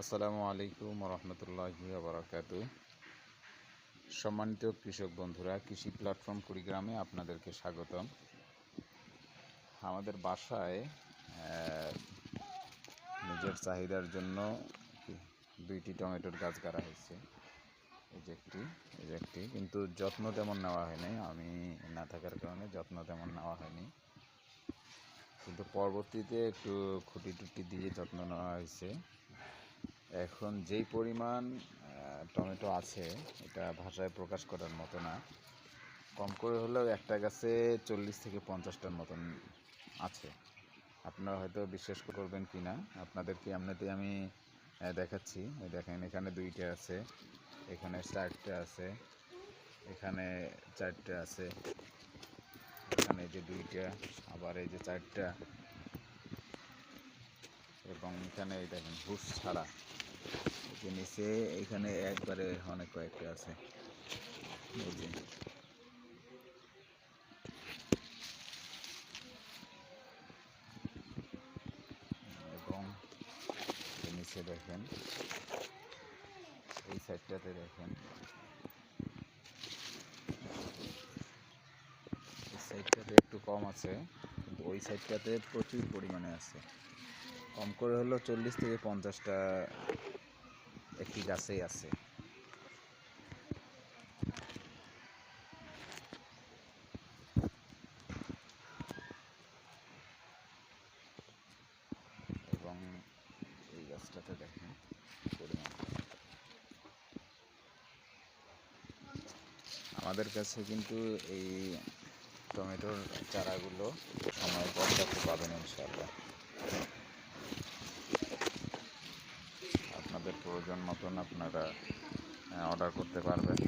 আসসালামু আলাইকুম রহমতুল্লাহি বারাকাত সম্মানিত কৃষক বন্ধুরা, কৃষি প্ল্যাটফর্ম কুড়িগ্রামে আপনাদেরকে স্বাগতম। আমাদের বাসায় নিজের চাহিদার জন্য দুইটি টমেটোর গাছ গাড়া হয়েছে। এই যে একটি, এই যে একটি, কিন্তু যত্ন তেমন নেওয়া হয়নি। আমি না থাকার কারণে যত্ন তেমন নেওয়া হয়নি। কিন্তু পরবর্তীতে একটু খুঁটি টুটি দিয়ে যত্ন নেওয়া হয়েছে। এখন যেই পরিমাণ টমেটো আছে, এটা ভাষায় প্রকাশ করার মতো না। কম করে হলেও একটা গাছে চল্লিশ থেকে পঞ্চাশটার মতন আছে। আপনারা হয়তো বিশ্বাস করবেন কি না? আপনাদেরকে এমনিতে আমি দেখাচ্ছি। দেখেন, এখানে দুইটা আছে, এখানে চারটে আছে, এখানে চারটে আছে, এখানে এই যে দুইটা, আবার এই যে চারটা, এবং এখানে এই দেখেন, হুস ছাড়া। যে নিচে এখানে একবারে অনেক কয়েকটা আছে। এই যে। এবং নিচে দেখেন, এই সাইডটাতে দেখেন। এই সাইডটাতে একটু কম আছে, কিন্তু ওই সাইডটাতে প্রচুর পরিমাণে আছে। কম করে হলেও চল্লিশ থেকে পঞ্চাশটা একটি গাছেই আছে? এবং এই গাছটাতে দেখেন আমাদের কাছে কিন্তু এই টমেটোর চারাগুলো সময় পর্যাপ্ত পাবেন ইনশাল্লাহ প্রয়োজন মতন আপনারা অর্ডার করতে পারবেন।